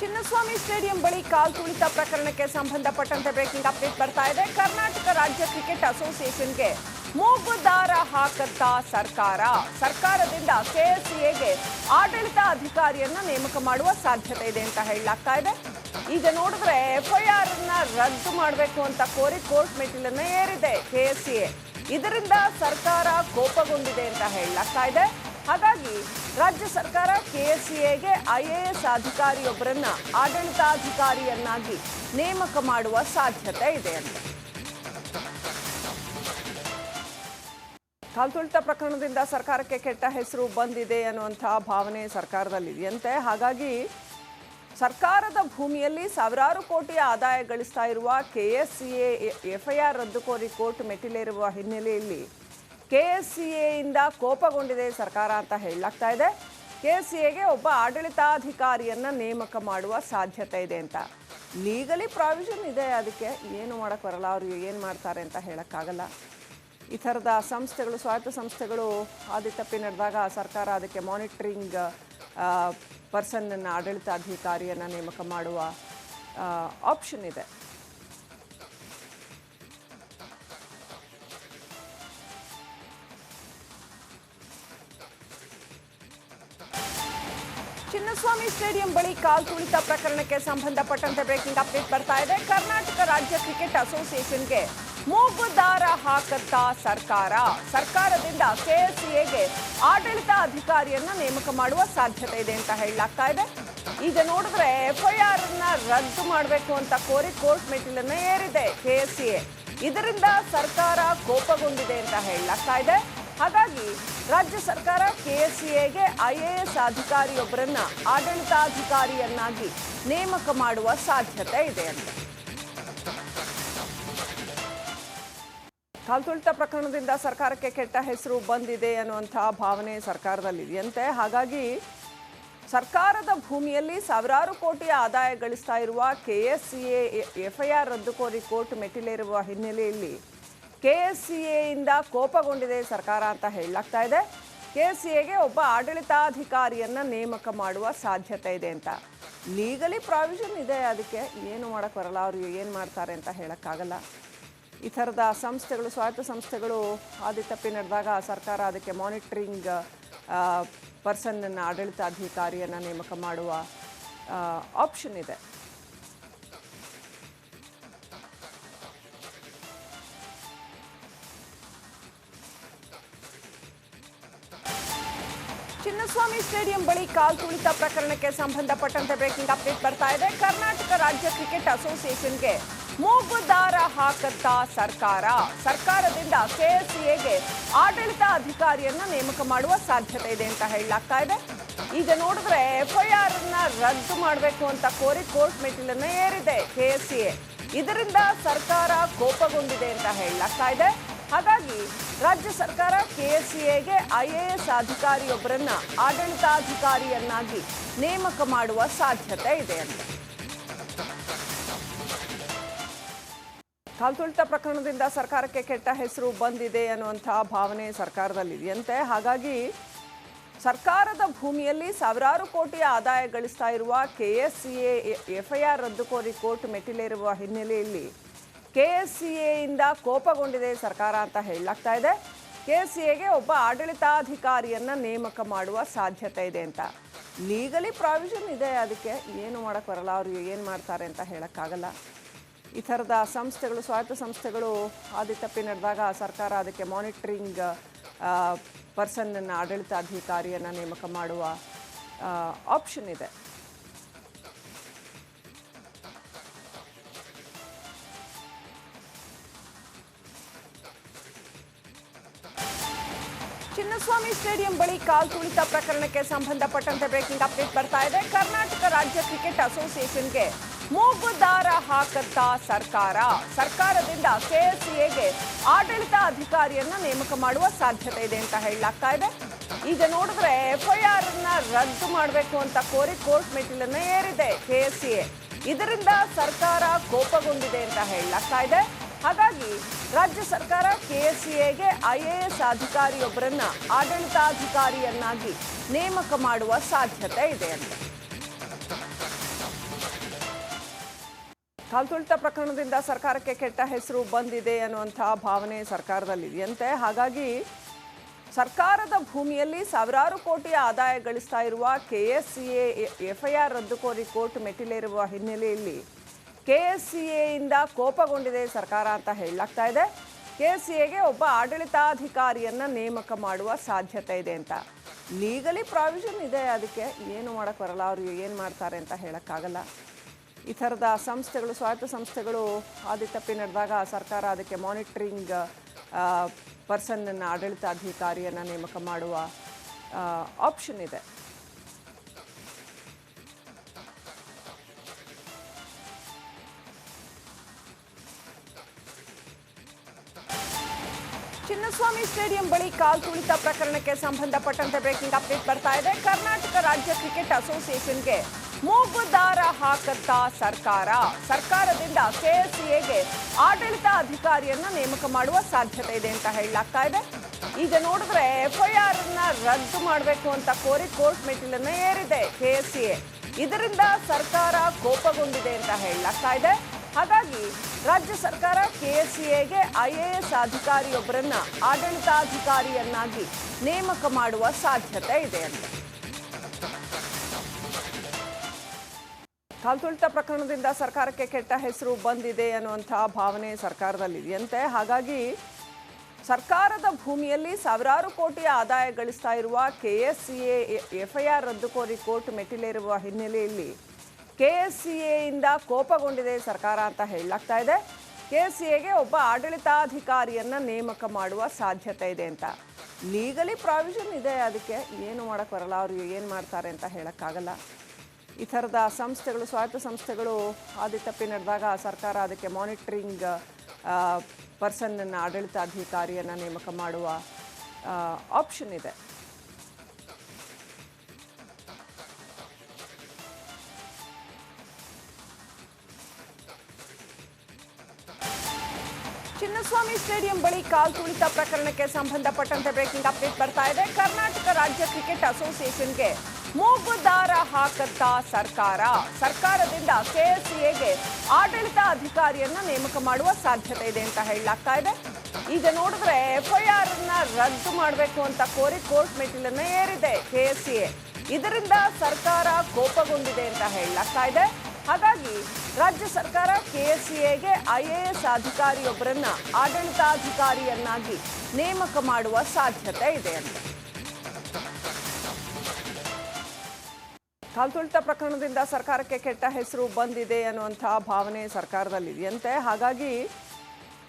Chinnaswamy stadium ಬಳಿ ಕಾಲ್ ತುಳಿತ ಪ್ರಕರಣಕ್ಕೆ ಸಂಬಂಧಪಟ್ಟಂತೆ ಬ್ರೇಕಿಂಗ್ ಅಪ್ಡೇಟ್ ಬರ್ತಾ ಇದೆ. ಕರ್ನಾಟಕ ರಾಜ್ಯ ಕ್ರಿಕೆಟ್ ಅಸೋಸಿಯೇಷನ್ಗೆ ಮೂಗುದಾರ ದಾರ ಹಾಕತ್ತಾ ಸರ್ಕಾರ. ಸರ್ಕಾರದಿಂದ ಕೆಎಸ್ಸಿಎಗೆ ಆಡಳಿತ ಅಧಿಕಾರಿಯನ್ನು ನೇಮಕ ಮಾಡುವ ಸಾಧ್ಯತೆ ಇದೆ ಅಂತ ಹೇಳಲಾಗ್ತಾ ಇದೆ. ಈಗ ನೋಡಿದ್ರೆ ಎಫ್ಐಆರ್ ಅನ್ನ ರದ್ದು ಮಾಡಬೇಕು ಅಂತ ಕೋರಿ ಕೋರ್ಟ್ ಮೆಟ್ಟಿಲನ್ನು ಏರಿದೆ ಕೆಎಸ್ಸಿಎ ಇದರಿಂದ ಸರ್ಕಾರ ಕೋಪಗೊಂಡಿದೆ ಅಂತ ಹೇಳಲಾಗ್ತಾ ಇದೆ. ಹಾಗಾಗಿ ರಾಜ್ಯ ಸರ್ಕಾರ ಕೆ ಎಸ್ ಎಗೆ ಐ ಎ ಎಸ್ ಅಧಿಕಾರಿಯೊಬ್ಬರನ್ನ ಆಡಳಿತಾಧಿಕಾರಿಯನ್ನಾಗಿ ನೇಮಕ ಮಾಡುವ ಸಾಧ್ಯತೆ ಇದೆ ಅಂತ. ಕಾಲ್ತುಳಿತ ಪ್ರಕರಣದಿಂದ ಸರ್ಕಾರಕ್ಕೆ ಕೆಟ್ಟ ಹೆಸರು ಬಂದಿದೆ ಅನ್ನುವಂತಹ ಭಾವನೆ ಸರ್ಕಾರದಲ್ಲಿ ಇದೆಯಂತೆ ಹಾಗಾಗಿ ಸರ್ಕಾರದ ಭೂಮಿಯಲ್ಲಿ ಸಾವಿರಾರು ಕೋಟಿ ಆದಾಯ ಗಳಿಸ್ತಾ ಇರುವ ಕೆಎಸ್ಸಿಎ, ಎಫ್ಐಆರ್ ರದ್ದು ಕೋರಿ ಕೋರ್ಟ್ ಮೆಟ್ಟಿಲೇರುವ ಹಿನ್ನೆಲೆಯಲ್ಲಿ ಕೆಎಸ್ಸಿಎಯಿಂದ ಕೋಪಗೊಂಡಿದೆ ಸರ್ಕಾರ ಅಂತ ಹೇಳಲಾಗ್ತಾ ಇದೆ. ಕೆ ಎಸ್ ಸಿ ಎಗೆ ಒಬ್ಬ ಆಡಳಿತಾಧಿಕಾರಿಯನ್ನು ನೇಮಕ ಮಾಡುವ ಸಾಧ್ಯತೆ ಇದೆ ಅಂತ. ಲೀಗಲಿ ಪ್ರಾವಿಷನ್ ಇದೆ ಅದಕ್ಕೆ. ಏನು ಮಾಡೋಕ್ಕೆ ಬರಲ್ಲ, ಅವರು ಏನು ಮಾಡ್ತಾರೆ ಅಂತ ಹೇಳೋಕ್ಕಾಗಲ್ಲ. ಈ ಥರದ ಸಂಸ್ಥೆಗಳು, ಸ್ವಾಯತ್ತ ಸಂಸ್ಥೆಗಳು ಹಾದಿ ತಪ್ಪಿ ನಡೆದಾಗ ಸರ್ಕಾರ ಅದಕ್ಕೆ ಮಾನಿಟ್ರಿಂಗ್ ಪರ್ಸನ್ನನ್ನು ಆಡಳಿತಾಧಿಕಾರಿಯನ್ನು ನೇಮಕ ಮಾಡುವ ಆಪ್ಷನ್ ಇದೆ. ಚಿನ್ನಸ್ವಾಮಿ ಸ್ಟೇಡಿಯಂ ಬಳಿ ಕಾಲ್ ತುಳಿತ ಪ್ರಕರಣಕ್ಕೆ ಸಂಬಂಧಪಟ್ಟಂತೆ ಬ್ರೇಕಿಂಗ್ ಅಪ್ಡೇಟ್ ಬರ್ತಾ ಇದೆ. ಕರ್ನಾಟಕ ರಾಜ್ಯ ಕ್ರಿಕೆಟ್ ಅಸೋಸಿಯೇಷನ್ಗೆ ಮೂಗು ದಾರ ಹಾಕತ್ತಾ ಸರ್ಕಾರ. ಸರ್ಕಾರದಿಂದ ಕೆಎಸ್ಸಿಎಗೆ ಆಡಳಿತ ಅಧಿಕಾರಿಯನ್ನು ನೇಮಕ ಮಾಡುವ ಸಾಧ್ಯತೆ ಇದೆ ಅಂತ ಹೇಳಲಾಗ್ತಾ ಇದೆ. ಈಗ ನೋಡಿದ್ರೆ ಎಫ್ಐಆರ್ ಅನ್ನ ರದ್ದು ಮಾಡಬೇಕು ಅಂತ ಕೋರಿ ಕೋರ್ಟ್ ಮೆಟ್ಟಿಲನ್ನು ಏರಿದೆ ಕೆಎಸ್ಸಿಎ ಇದರಿಂದ ಸರ್ಕಾರ ಕೋಪಗೊಂಡಿದೆ ಅಂತ ಹೇಳಲಾಗ್ತಾ ಇದೆ. ಹಾಗಾಗಿ ರಾಜ್ಯ ಸರ್ಕಾರ ಕೆ ಎಸ್ ಸಿಎಗೆ ಐ ಎ ಎಸ್ ಅಧಿಕಾರಿಯೊಬ್ಬರನ್ನ ಆಡಳಿತಾಧಿಕಾರಿಯನ್ನಾಗಿ ನೇಮಕ ಮಾಡುವ ಸಾಧ್ಯತೆ ಇದೆ ಅಂತ. ಕಾಲ್ತುಳಿತ ಪ್ರಕರಣದಿಂದ ಸರ್ಕಾರಕ್ಕೆ ಕೆಟ್ಟ ಹೆಸರು ಬಂದಿದೆ ಅನ್ನುವಂತಹ ಭಾವನೆ ಸರ್ಕಾರದಲ್ಲಿದೆಯಂತೆ. ಹಾಗಾಗಿ ಸರ್ಕಾರದ ಭೂಮಿಯಲ್ಲಿ ಸಾವಿರಾರು ಕೋಟಿ ಆದಾಯ ಗಳಿಸ್ತಾ ಇರುವ ಕೆಎಸ್ಸಿಎ ಎಫ್ಐಆರ್ ರದ್ದು ಕೋರಿ ಕೋರ್ಟ್ ಮೆಟ್ಟಿಲೇರುವ ಹಿನ್ನೆಲೆಯಲ್ಲಿ ಕೆಎಸ್ಸಿಎಯಿಂದ ಕೋಪಗೊಂಡಿದೆ ಸರ್ಕಾರ ಅಂತ ಹೇಳಲಾಗ್ತಾ ಇದೆ. ಎಗೆ ಒಬ್ಬ ಆಡಳಿತಾಧಿಕಾರಿಯನ್ನು ನೇಮಕ ಮಾಡುವ ಸಾಧ್ಯತೆ ಇದೆ ಅಂತ. ಲೀಗಲಿ ಪ್ರಾವಿಷನ್ ಇದೆ ಅದಕ್ಕೆ, ಏನು ಮಾಡೋಕ್ಕೆ ಬರಲ್ಲ, ಅವರು ಏನು ಮಾಡ್ತಾರೆ ಅಂತ ಹೇಳೋಕ್ಕಾಗಲ್ಲ. ಈ ಥರದ ಸಂಸ್ಥೆಗಳು, ಸ್ವಾಯತ್ತ ಸಂಸ್ಥೆಗಳು ಆದಿ ತಪ್ಪಿ ನಡೆದಾಗ ಸರ್ಕಾರ ಅದಕ್ಕೆ ಮಾನಿಟ್ರಿಂಗ್ ಪರ್ಸನ್ನನ್ನು ಆಡಳಿತಾಧಿಕಾರಿಯನ್ನು ನೇಮಕ ಮಾಡುವ ಆಪ್ಷನ್ ಇದೆ. ಚಿನ್ನಸ್ವಾಮಿ ಸ್ಟೇಡಿಯಂ ಬಳಿ ಕಾಲ್ ತುಳಿತ ಪ್ರಕರಣಕ್ಕೆ ಸಂಬಂಧಪಟ್ಟಂತೆ ಬ್ರೇಕಿಂಗ್ ಅಪ್ಡೇಟ್ ಬರ್ತಾ ಇದೆ. ಕರ್ನಾಟಕ ರಾಜ್ಯ ಕ್ರಿಕೆಟ್ ಅಸೋಸಿಯೇಷನ್ಗೆ ಮೂಗುದಾರ ಹಾಕುತ್ತಾ ಸರ್ಕಾರ. ಸರ್ಕಾರದಿಂದ ಕೆಎಸ್ಸಿಎಗೆ ಆಡಳಿತ ಅಧಿಕಾರಿಯನ್ನ ನೇಮಕ ಮಾಡುವ ಸಾಧ್ಯತೆ ಇದೆ ಅಂತ ಹೇಳಲಾಗ್ತಾ ಇದೆ. ಈಗ ನೋಡಿದ್ರೆ ಎಫ್ಐಆರ್ ಅನ್ನ ರದ್ದು ಮಾಡಬೇಕು ಅಂತ ಕೋರಿ ಕೋರ್ಟ್ ಮೆಟ್ಟಿಲನ್ನ ಏರಿದೆ ಕೆಎಸ್ಸಿಎ. ಇದರಿಂದ ಸರ್ಕಾರ ಕೋಪಗೊಂಡಿದೆ ಅಂತ ಹೇಳಲಾಗ್ತಾ ಇದೆ. ಹಾಗಾಗಿ ರಾಜ್ಯ ಸರ್ಕಾರ ಕೆಎಸ್ಸಿಎಗೆ ಐಎಎಸ್ ಅಧಿಕಾರಿಯೊಬ್ಬರನ್ನ ಆಡಳಿತಾಧಿಕಾರಿಯನ್ನಾಗಿ ನೇಮಕ ಮಾಡುವ ಸಾಧ್ಯತೆ ಇದೆ ಅಂತ. ಕಾಲ್ತುಳಿತ ಪ್ರಕರಣದಿಂದ ಸರ್ಕಾರಕ್ಕೆ ಕೆಟ್ಟ ಹೆಸರು ಬಂದಿದೆ ಅನ್ನುವಂತಹ ಭಾವನೆ ಸರ್ಕಾರದಲ್ಲಿದೆಯಂತೆ. ಹಾಗಾಗಿ ಸರ್ಕಾರದ ಭೂಮಿಯಲ್ಲಿ ಸಾವಿರಾರು ಕೋಟಿ ಆದಾಯ ಗಳಿಸ್ತಾ ಇರುವ ಕೆಎಸ್ಸಿಎ ಎಫ್ಐಆರ್ ರದ್ದು ಕೋರಿ ಕೋರ್ಟ್ ಮೆಟ್ಟಿಲೇರುವ ಹಿನ್ನೆಲೆಯಲ್ಲಿ ಕೆಎಸ್ಸಿಎಯಿಂದ ಕೋಪಗೊಂಡಿದೆ ಸರ್ಕಾರ ಅಂತ ಹೇಳಲಾಗ್ತಾ ಇದೆ. ಎಗೆ ಒಬ್ಬ ಆಡಳಿತಾಧಿಕಾರಿಯನ್ನು ನೇಮಕ ಮಾಡುವ ಸಾಧ್ಯತೆ ಇದೆ ಅಂತ. ಲೀಗಲಿ ಪ್ರಾವಿಷನ್ ಇದೆ, ಅದಕ್ಕೆ ಏನು ಮಾಡೋಕ್ಕೆ ಬರಲ್ಲ, ಅವರು ಏನು ಮಾಡ್ತಾರೆ ಅಂತ ಹೇಳೋಕ್ಕಾಗಲ್ಲ. ಈ ಥರದ ಸಂಸ್ಥೆಗಳು, ಸ್ವಾಯತ್ತ ಸಂಸ್ಥೆಗಳು ಆದಿ ತಪ್ಪಿ ನಡೆದಾಗ ಸರ್ಕಾರ ಅದಕ್ಕೆ ಮಾನಿಟ್ರಿಂಗ್ ಪರ್ಸನ್ನನ್ನು ಆಡಳಿತಾಧಿಕಾರಿಯನ್ನು ನೇಮಕ ಮಾಡುವ ಆಪ್ಷನ್ ಇದೆ. ಚಿನ್ನಸ್ವಾಮಿ ಸ್ಟೇಡಿಯಂ ಬಳಿ ಕಾಲ್ ತುಳಿತ ಪ್ರಕರಣಕ್ಕೆ ಸಂಬಂಧಪಟ್ಟಂತೆ ಬ್ರೇಕಿಂಗ್ ಅಪ್ಡೇಟ್ ಬರ್ತಾ ಇದೆ. ಕರ್ನಾಟಕ ರಾಜ್ಯ ಕ್ರಿಕೆಟ್ ಅಸೋಸಿಯೇಷನ್ಗೆ ಮೂಗುದಾರ ದಾರ ಹಾಕತ್ತಾ ಸರ್ಕಾರ. ಸರ್ಕಾರದಿಂದ ಕೆಎಸ್ಸಿಎಗೆ ಆಡಳಿತ ಅಧಿಕಾರಿಯನ್ನು ನೇಮಕ ಮಾಡುವ ಸಾಧ್ಯತೆ ಇದೆ ಅಂತ ಹೇಳಲಾಗ್ತಾ ಇದೆ. ಈಗ ನೋಡಿದ್ರೆ ಎಫ್ಐಆರ್ ಅನ್ನ ರದ್ದು ಮಾಡಬೇಕು ಅಂತ ಕೋರಿ ಕೋರ್ಟ್ ಮೆಟ್ಟಿಲನ್ನು ಏರಿದೆ ಕೆಎಸ್ಸಿಎ ಇದರಿಂದ ಸರ್ಕಾರ ಕೋಪಗೊಂಡಿದೆ ಅಂತ ಹೇಳಲಾಗ್ತಾ ಇದೆ. ಹಾಗಾಗಿ ರಾಜ್ಯ ಸರ್ಕಾರ ಕೆಎಸ್ಸಿಎಗೆ ಐಎಎಸ್ ಅಧಿಕಾರಿಯೊಬ್ಬರನ್ನ ಆಡಳಿತಾಧಿಕಾರಿಯನ್ನಾಗಿ ನೇಮಕ ಮಾಡುವ ಸಾಧ್ಯತೆ ಇದೆ ಅಂತ. ಕಾಲ್ತುಳಿತ ಪ್ರಕರಣದಿಂದ ಸರ್ಕಾರಕ್ಕೆ ಕೆಟ್ಟ ಹೆಸರು ಬಂದಿದೆ ಅನ್ನುವಂಥ ಭಾವನೆ ಸರ್ಕಾರದಲ್ಲಿದೆಯಂತೆ. ಹಾಗಾಗಿ ಸರ್ಕಾರದ ಭೂಮಿಯಲ್ಲಿ ಸಾವಿರಾರು ಕೋಟಿ ಆದಾಯ ಗಳಿಸ್ತಾ ಇರುವ K S C A F I R ರದ್ದು ಕೋರಿ ಕೋರ್ಟ್ ಮೆಟ್ಟಿಲೇರುವ ಹಿನ್ನೆಲೆಯಲ್ಲಿ ಕೆ ಎಸ್ ಸಿ ಎಯಿಂದ ಕೋಪಗೊಂಡಿದೆ ಸರ್ಕಾರ ಅಂತ ಹೇಳಲಾಗ್ತಾ ಇದೆ. ಕೆ ಎಸ್ ಸಿ ಎಗೆ ಒಬ್ಬ ಆಡಳಿತಾಧಿಕಾರಿಯನ್ನು ನೇಮಕ ಮಾಡುವ ಸಾಧ್ಯತೆ ಇದೆ ಅಂತ. ಲೀಗಲಿ ಪ್ರಾವಿಷನ್ ಇದೆ ಅದಕ್ಕೆ. ಏನು ಮಾಡಕ್ಕೆ ಬರಲ್ಲ, ಅವರು ಏನು ಮಾಡ್ತಾರೆ ಅಂತ ಹೇಳೋಕ್ಕಾಗಲ್ಲ. ಈ ಥರದ ಸಂಸ್ಥೆಗಳು, ಸ್ವಾಯತ್ತ ಸಂಸ್ಥೆಗಳು ಆದಿ ತಪ್ಪಿ ನಡೆದಾಗ ಸರ್ಕಾರ ಅದಕ್ಕೆ ಮಾನಿಟ್ರಿಂಗ್ ಪರ್ಸನ್ನನ್ನು ಆಡಳಿತಾಧಿಕಾರಿಯನ್ನು ನೇಮಕ ಮಾಡುವ ಆಪ್ಷನ್ ಇದೆ. ಚಿನ್ನಸ್ವಾಮಿ ಸ್ಟೇಡಿಯಂ ಬಳಿ ಕಾಲ್ ತುಳಿತ ಪ್ರಕರಣಕ್ಕೆ ಸಂಬಂಧಪಟ್ಟಂತೆ ಬ್ರೇಕಿಂಗ್ ಅಪ್ಡೇಟ್ ಬರ್ತಾ ಇದೆ. ಕರ್ನಾಟಕ ರಾಜ್ಯ ಕ್ರಿಕೆಟ್ ಅಸೋಸಿಯೇಷನ್ಗೆ ಮೂಗುದಾರ ಹಾಕತ್ತ ಸರ್ಕಾರ. ಸರ್ಕಾರದಿಂದ ಕೆಎಸ್ಸಿಎಗೆ ಆಡಳಿತ ಅಧಿಕಾರಿಯನ್ನ ನೇಮಕ ಮಾಡುವ ಸಾಧ್ಯತೆ ಇದೆ ಅಂತ ಹೇಳಲಾಗ್ತಾ ಇದೆ. ಈಗ ನೋಡಿದ್ರೆ ಎಫ್ಐಆರ್ ಅನ್ನ ರದ್ದು ಮಾಡಬೇಕು ಅಂತ ಕೋರಿ ಕೋರ್ಟ್ ಮೆಟ್ಟಿಲನ್ನ ಏರಿದೆ ಕೆಎಸ್ಸಿಎ ಇದರಿಂದ ಸರ್ಕಾರ ಕೋಪಗೊಂಡಿದೆ ಅಂತ ಹೇಳಲಾಗ್ತಾ ಇದೆ. ಹಾಗಾಗಿ ರಾಜ್ಯ ಸರ್ಕಾರ ಕೆ ಎಸ್ ಸಿ ಎಗೆ ಐ ಎ ಎಸ್ ಅಧಿಕಾರಿಯೊಬ್ಬರನ್ನ ಆಡಳಿತಾಧಿಕಾರಿಯನ್ನಾಗಿ ನೇಮಕ ಮಾಡುವ ಸಾಧ್ಯತೆ ಇದೆ ಅಂತ. ಕಾಲ್ತುಳಿತ ಪ್ರಕರಣದಿಂದ ಸರ್ಕಾರಕ್ಕೆ ಕೆಟ್ಟ ಹೆಸರು ಬಂದಿದೆ ಅನ್ನುವಂಥ ಭಾವನೆ ಸರ್ಕಾರದಲ್ಲಿದೆಯಂತೆ. ಹಾಗಾಗಿ ಸರ್ಕಾರದ ಭೂಮಿಯಲ್ಲಿ ಸಾವಿರಾರು ಕೋಟಿ ಆದಾಯ ಗಳಿಸ್ತಾ ಇರುವ K S C A F I R ರದ್ದು ಕೋರಿ ಕೋರ್ಟ್ ಮೆಟ್ಟಿಲೇರುವ ಹಿನ್ನೆಲೆಯಲ್ಲಿ ಕೆ ಎಸ್ ಸಿ ಎಯಿಂದ ಕೋಪಗೊಂಡಿದೆ ಸರ್ಕಾರ ಅಂತ ಹೇಳಲಾಗ್ತಾ ಇದೆ. ಕೆ ಎಸ್ ಸಿ ಎಗೆ ಒಬ್ಬ ಆಡಳಿತಾಧಿಕಾರಿಯನ್ನು ನೇಮಕ ಮಾಡುವ ಸಾಧ್ಯತೆ ಇದೆ ಅಂತ. ಲೀಗಲಿ ಪ್ರಾವಿಷನ್ ಇದೆ ಅದಕ್ಕೆ. ಏನು ಮಾಡಕ್ಕೆ ಬರಲ್ಲ, ಅವರು ಏನು ಮಾಡ್ತಾರೆ ಅಂತ ಹೇಳೋಕ್ಕಾಗಲ್ಲ. ಈ ಥರದ ಸಂಸ್ಥೆಗಳು, ಸ್ವಾಯತ್ತ ಸಂಸ್ಥೆಗಳು ಆದಿ ತಪ್ಪಿ ನಡೆದಾಗ ಸರ್ಕಾರ ಅದಕ್ಕೆ ಮಾನಿಟ್ರಿಂಗ್ ಪರ್ಸನ್ನನ್ನು ಆಡಳಿತಾಧಿಕಾರಿಯನ್ನು ನೇಮಕ ಮಾಡುವ ಆಪ್ಷನ್ ಇದೆ. ಚಿನ್ನಸ್ವಾಮಿ ಸ್ಟೇಡಿಯಂ ಬಳಿ ಕಾಲ್ ತುಳಿತ ಪ್ರಕರಣಕ್ಕೆ ಸಂಬಂಧಪಟ್ಟಂತೆ ಬ್ರೇಕಿಂಗ್ ಅಪ್ಡೇಟ್ ಬರ್ತಾ ಇದೆ. ಕರ್ನಾಟಕ ರಾಜ್ಯ ಕ್ರಿಕೆಟ್ ಅಸೋಸಿಯೇಷನ್ಗೆ ಮೂಗುದಾರ ಹಾಕತ್ತ ಸರ್ಕಾರ. ಸರ್ಕಾರದಿಂದ ಕೆಎಸ್ಸಿಎಗೆ ಆಡಳಿತ ಅಧಿಕಾರಿಯನ್ನು ನೇಮಕ ಮಾಡುವ ಸಾಧ್ಯತೆ ಇದೆ ಅಂತ ಹೇಳಲಾಗ್ತಾ ಇದೆ. ಈಗ ನೋಡಿದ್ರೆ ಎಫ್ಐಆರ್ ಅನ್ನ ರದ್ದು ಮಾಡಬೇಕು ಅಂತ ಕೋರಿ ಕೋರ್ಟ್ ಮೆಟ್ಟಿಲನ್ನ ಏರಿದೆ ಕೆಎಸ್ಸಿಎ ಇದರಿಂದ ಸರ್ಕಾರ ಕೋಪಗೊಂಡಿದೆ ಅಂತ ಹೇಳಲಾಗ್ತಾ ಇದೆ. ಹಾಗಾಗಿ ರಾಜ್ಯ ಸರ್ಕಾರ ಕೆ ಎಸ್ ಎಗೆ ಐ ಎ ಎಸ್ ಅಧಿಕಾರಿಯೊಬ್ಬರನ್ನ ಆಡಳಿತಾಧಿಕಾರಿಯನ್ನಾಗಿ ನೇಮಕ ಮಾಡುವ ಸಾಧ್ಯತೆ ಇದೆ ಅಂತ. ಕಾಲ್ತುಳಿತ ಪ್ರಕರಣದಿಂದ ಸರ್ಕಾರಕ್ಕೆ ಕೆಟ್ಟ ಹೆಸರು ಬಂದಿದೆ ಅನ್ನುವಂತಹ ಭಾವನೆ ಸರ್ಕಾರದಲ್ಲಿ ಇದೆಯಂತೆ ಹಾಗಾಗಿ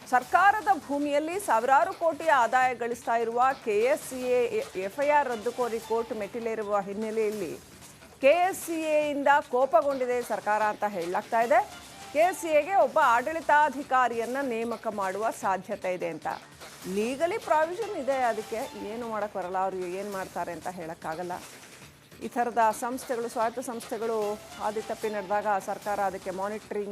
ಸರ್ಕಾರದ ಭೂಮಿಯಲ್ಲಿ ಸಾವಿರಾರು ಕೋಟಿ ಆದಾಯ ಗಳಿಸ್ತಾ ಇರುವ K S C A F I R ರದ್ದು ಕೋರಿ ಕೋರ್ಟ್ ಮೆಟ್ಟಿಲೇರುವ ಹಿನ್ನೆಲೆಯಲ್ಲಿ ಕೆ ಎಸ್ ಸಿ ಎಯಿಂದ ಕೋಪಗೊಂಡಿದೆ ಸರ್ಕಾರ ಅಂತ ಹೇಳಲಾಗ್ತಾ ಇದೆ. ಕೆ ಎಸ್ ಸಿ ಎಗೆ ಒಬ್ಬ ಆಡಳಿತಾಧಿಕಾರಿಯನ್ನು ನೇಮಕ ಮಾಡುವ ಸಾಧ್ಯತೆ ಇದೆ ಅಂತ. ಲೀಗಲಿ ಪ್ರಾವಿಷನ್ ಇದೆ ಅದಕ್ಕೆ. ಏನು ಮಾಡೋಕ್ಕೆ ಬರಲ್ಲ, ಅವರು ಏನು ಮಾಡ್ತಾರೆ ಅಂತ ಹೇಳೋಕ್ಕಾಗಲ್ಲ. ಈ ಥರದ ಸಂಸ್ಥೆಗಳು, ಸ್ವಾಯತ್ತ ಸಂಸ್ಥೆಗಳು ಆದಿ ತಪ್ಪಿ ನಡೆದಾಗ ಸರ್ಕಾರ ಅದಕ್ಕೆ ಮಾನಿಟ್ರಿಂಗ್